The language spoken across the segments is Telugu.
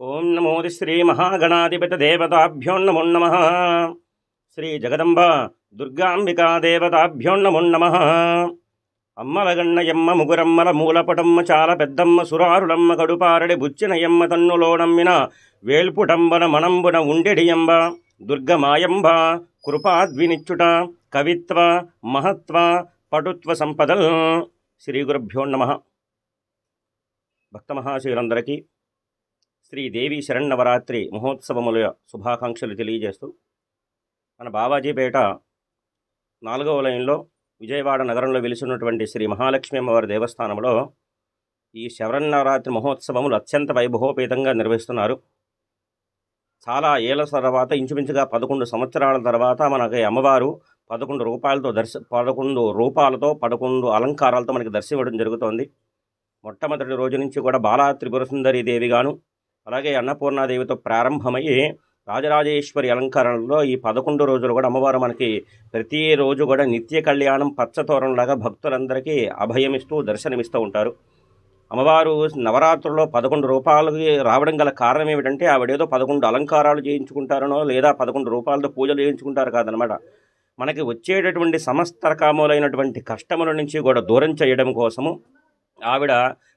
ఓం నమోది శ్రీ మహాగణాధిపత దేవతాభ్యో నమో నమ. శ్రీ జగదంబ దుర్గాంబికా దేవతాభ్యో నమో నమ. అమ్మలగన్నయమ్మ ముగురమ్మల మూలపటమ్మ చాల పెద్దమ్మ సురారులమ్మ కడుపారడి బుచ్చినయమ్మ తన్నులోనమ్మిన వేల్పుటంబన మణంబున ఉండెడియంబ దుర్గమాయంబ కృపాద్వినిచ్చుట కవిత్వ మహత్వ పటుత్వ సంపదల్. శ్రీ గురుభ్యో నమ. భక్త శ్రీదేవి శ్రీ శరణవరాత్రి మహోత్సవముల శుభాకాంక్షలు తెలియజేస్తూ మన బావాజీపేట నాలుగవ లైన్లో విజయవాడ నగరంలో వెలిసినటువంటి శ్రీ మహాలక్ష్మి అమ్మవారి దేవస్థానంలో ఈ శరణవరాత్రి మహోత్సవములు అత్యంత వైభవోపేతంగా నిర్వహిస్తున్నారు. చాలా ఏళ్ళ తర్వాత ఇంచుమించుగా పదకొండు సంవత్సరాల తర్వాత మనకి అమ్మవారు పదకొండు రూపాయలతో దర్శ పదకొండు రూపాలతో పదకొండు అలంకారాలతో మనకి దర్శించడం జరుగుతోంది. మొట్టమొదటి రోజు నుంచి కూడా బాలా త్రిపుర సుందరి దేవిగాను అలాగే అన్నపూర్ణాదేవితో ప్రారంభమయ్యి రాజరాజేశ్వరి అలంకరణలో ఈ పదకొండు రోజులు కూడా అమ్మవారు మనకి ప్రతిరోజు కూడా నిత్య కళ్యాణం పచ్చతోరణలాగా భక్తులందరికీ అభయమిస్తూ దర్శనమిస్తూ ఉంటారు. అమ్మవారు నవరాత్రుల్లో పదకొండు రూపాయలకి రావడం గల కారణం ఏమిటంటే ఆవిడేదో పదకొండు అలంకారాలు చేయించుకుంటారనో లేదా పదకొండు రూపాయలతో పూజలు చేయించుకుంటారు కాదనమాట మనకి వచ్చేటటువంటి సమస్త రకములైనటువంటి కష్టముల నుంచి కూడా దూరం చేయడం కోసము ఆవిడ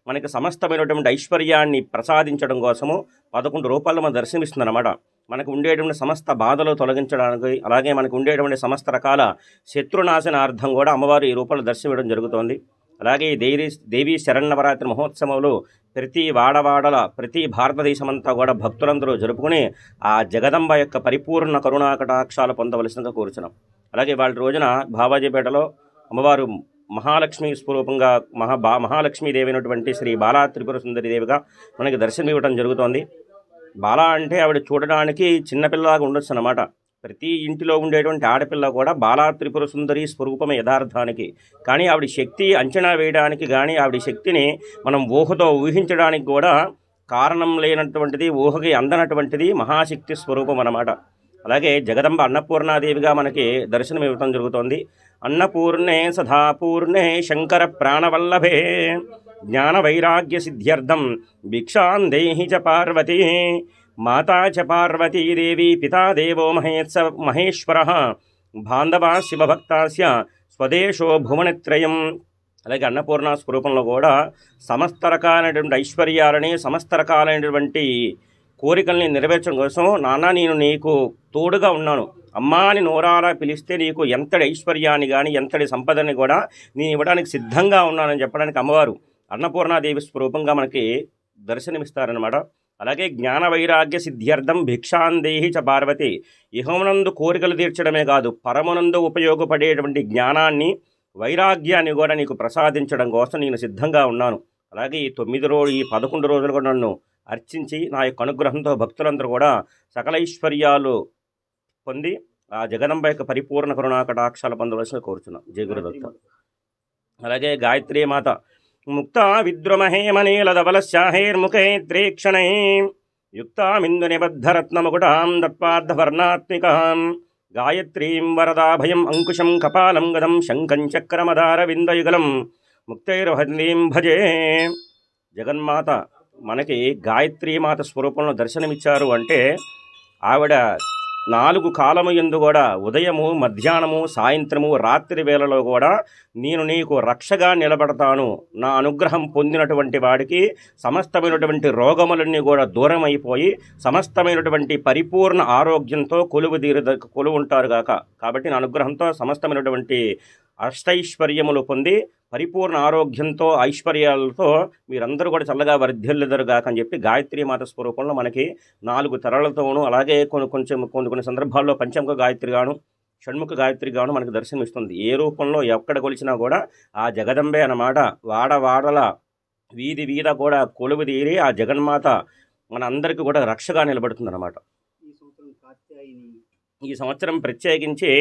మనకి సమస్తమైనటువంటి ఐశ్వర్యాన్ని ప్రసాదించడం కోసము పదకొండు రూపాయలు మనం దర్శనమిస్తుందన్నమాట. మనకు ఉండేటువంటి సమస్త బాధలు తొలగించడానికి అలాగే మనకు ఉండేటువంటి సమస్త రకాల శత్రునాశనార్థం కూడా అమ్మవారు ఈ రూపంలో దర్శనమివ్వడం జరుగుతోంది. అలాగే ఈ దేవి దేవీ శరణవరాత్రి మహోత్సవంలో ప్రతి వాడవాడల ప్రతి భారతదేశమంతా కూడా భక్తులందరూ జరుపుకుని ఆ జగదంబ యొక్క పరిపూర్ణ కరుణా కటాక్షాలు పొందవలసిందిగా కోరుచున్నాం. అలాగే వాళ్ళ రోజున బాబాజీపేటలో అమ్మవారు మహాలక్ష్మి స్వరూపంగా మహా బా మహాలక్ష్మీదేవి అయినటువంటి శ్రీ బాలా త్రిపుర సుందరి దేవిగా మనకి దర్శనం ఇవ్వడం జరుగుతోంది. బాల అంటే ఆవిడ చూడడానికి చిన్నపిల్లలాగా ఉండొచ్చు అన్నమాట ప్రతి ఇంటిలో ఉండేటువంటి ఆడపిల్ల కూడా బాలా త్రిపుర సుందరి స్వరూపం యథార్థానికి. కానీ ఆవిడ శక్తి అంచనా వేయడానికి కానీ ఆవిడ శక్తిని మనం ఊహతో ఊహించడానికి కూడా కారణం లేనటువంటిది ఊహకి అందనటువంటిది మహాశక్తి స్వరూపం అన్నమాట అలాగే జగదంబ అన్నపూర్ణాదేవిగా మనకి దర్శనం ఇవ్వటం జరుగుతోంది. అన్నపూర్ణే సదాపూర్ణే శంకర ప్రాణవల్లభే జ్ఞాన వైరాగ్య సిద్ధ్యర్థం భిక్షాం దేహి చ పార్వతీ మాతా చ పార్వతీదేవి పితా దేవో మహేత్స మహేశ్వర బాంధవా శివభక్తాస్య స్వదేశో భువనత్రయం. అలాగే అన్నపూర్ణ స్వరూపంలో కూడా సమస్త రకాలైనటువంటి ఐశ్వర్యాలని సమస్త రకాలైనటువంటి కోరికల్ని నెరవేర్చడం కోసం నాన్న నేను నీకు తోడుగా ఉన్నాను. అమ్మాని నోరారా పిలిస్తే నీకు ఎంతటి ఐశ్వర్యాన్ని కానీ ఎంతటి సంపదని కూడా నేను ఇవ్వడానికి సిద్ధంగా ఉన్నానని చెప్పడానికి అమ్మవారు అన్నపూర్ణాదేవి స్వరూపంగా మనకి దర్శనమిస్తారనమాట అలాగే జ్ఞాన వైరాగ్య సిద్ధ్యర్థం భిక్షాందేహి చ పార్వతి. ఇహమునందు కోరికలు తీర్చడమే కాదు పరమునందు ఉపయోగపడేటువంటి జ్ఞానాన్ని వైరాగ్యాన్ని కూడా నీకు ప్రసాదించడం కోసం నేను సిద్ధంగా ఉన్నాను. అలాగే ఈ తొమ్మిది రోజు ఈ పదకొండు రోజులు కూడా నన్ను అర్చించి నా యొక్క అనుగ్రహంతో భక్తులందరూ కూడా సకల ఐశ్వర్యాలు పొంది ఆ జగదంబ యొక్క పరిపూర్ణ కరుణా కటాక్షాలు పొందవలసిన కోరుచున్నాం. జయ గురుదత్త అలాగే గాయత్రీ మాత ముక్త విద్రుమహేమనీలధవలశాహైర్ముఖైత్రీక్షణై యుక్తామిందు నిబద్ధరత్నముకుటాం దత్పార్థవర్ణాత్మికాం గాయత్రీం వరదాభయం అంకుశం కపాలం గదం శంఖం చక్రమదారవిందయుగలం ముక్తైర్వహందీం భజే. జగన్మాత మనకి గాయత్రీమాత స్వరూపంలో దర్శనమిచ్చారు అంటే ఆవిడ నాలుగు కాలము ఎందు కూడా ఉదయము మధ్యాహ్నము సాయంత్రము రాత్రి వేళలో కూడా నేను నీకు రక్షగా నిలబడతాను. నా అనుగ్రహం పొందినటువంటి వాడికి సమస్తమైనటువంటి రోగములన్నీ కూడా దూరం అయిపోయి సమస్తమైనటువంటి పరిపూర్ణ ఆరోగ్యంతో కొలువు తీరు కొలువు ఉంటారు గాక. కాబట్టి నా అనుగ్రహంతో సమస్తమైనటువంటి అష్టైశ్వర్యములు పొంది పరిపూర్ణ ఆరోగ్యంతో ఐశ్వర్యాలతో మీరందరూ కూడా చల్లగా వర్ధిల్లుదరుగాక అని చెప్పి గాయత్రి మాత స్వరూపంలో మనకి నాలుగు తరలతోనూ అలాగే కొన్ని కొంచెం కొన్ని కొన్ని సందర్భాల్లో పంచముఖ గాయత్రి గాను షణ్ముఖ గాయత్రి గాను మనకు దర్శనమిస్తుంది. ఏ రూపంలో ఎక్కడ కొలిచినా కూడా ఆ జగదంబే అన్నమాట. వాడ వాడల వీధి వీధ కూడా కొలువు తీరి ఆ జగన్మాత మన అందరికీ కూడా రక్షగా నిలబడుతుంది అన్నమాట ఈ సంవత్సరం ప్రత్యేకించి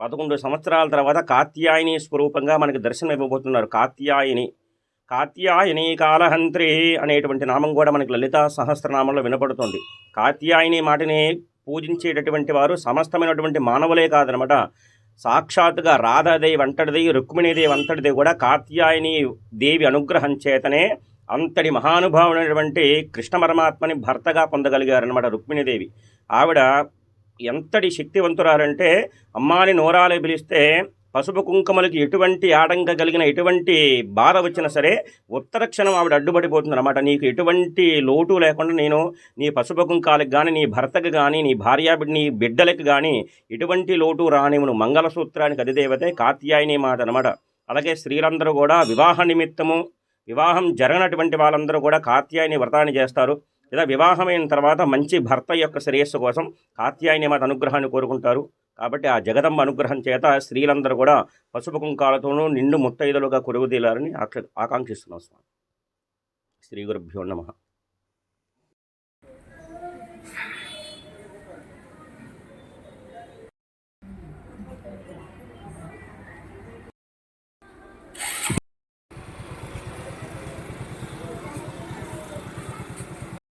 పదకొండు సంవత్సరాల తర్వాత కాత్యాయని స్వరూపంగా మనకి దర్శనం ఇవ్వబోతున్నారు. కాత్యాయని. కాత్యాయని కాలహంత్రి అనేటువంటి నామం కూడా మనకి లలిత సహస్రనామంలో వినపడుతుంది. కాత్యాయని మాటని పూజించేటటువంటి వారు సమస్తమైనటువంటి మానవులే కాదనమాట. సాక్షాత్తుగా రాధాదేవి అంతటిదేవి రుక్మిణీదేవి అంతటిదేవి కూడా కాత్యాయని దేవి అనుగ్రహం చేతనే అంతటి మహానుభావుడైనటువంటి కృష్ణ పరమాత్మని భర్తగా పొందగలిగారనమాట రుక్మిణీదేవి. ఆవిడ ఎంతటి శక్తివంతురాలంటే అమ్మాని నోరాలే పిలిస్తే పసుపు కుంకుమలకి ఎటువంటి ఆటంక కలిగిన ఎటువంటి బాధ వచ్చినా సరే ఉత్తర క్షణం ఆవిడ అడ్డుపడిపోతుంది అనమాట నీకు ఎటువంటి లోటు లేకుండా నేను నీ పసుపు కుంకాలకు కానీ నీ భర్తకు కానీ నీ భార్య నీ బిడ్డలకు కానీ ఎటువంటి లోటు రానివును మంగళసూత్రానికి అధిదేవతే కాత్యాయని మాట అనమాట అలాగే స్త్రీలందరూ కూడా వివాహ నిమిత్తము వివాహం జరగనటువంటి వాళ్ళందరూ కూడా కాత్యాయని వ్రతాన్ని చేస్తారు. లేదా వివాహమైన తర్వాత మంచి భర్త యొక్క శ్రేయస్సు కోసం కాత్యాయని మాత అనుగ్రహాన్ని కోరుకుంటారు. కాబట్టి ఆ జగదమ్మ అనుగ్రహం చేత స్త్రీలందరూ కూడా పసుపు కుంకాలతోనూ నిండు ముత్తైదులుగా కొరుగుదీలారని ఆకాంక్షిస్తున్నాం స్వామి. శ్రీ గురుభ్యో నమ.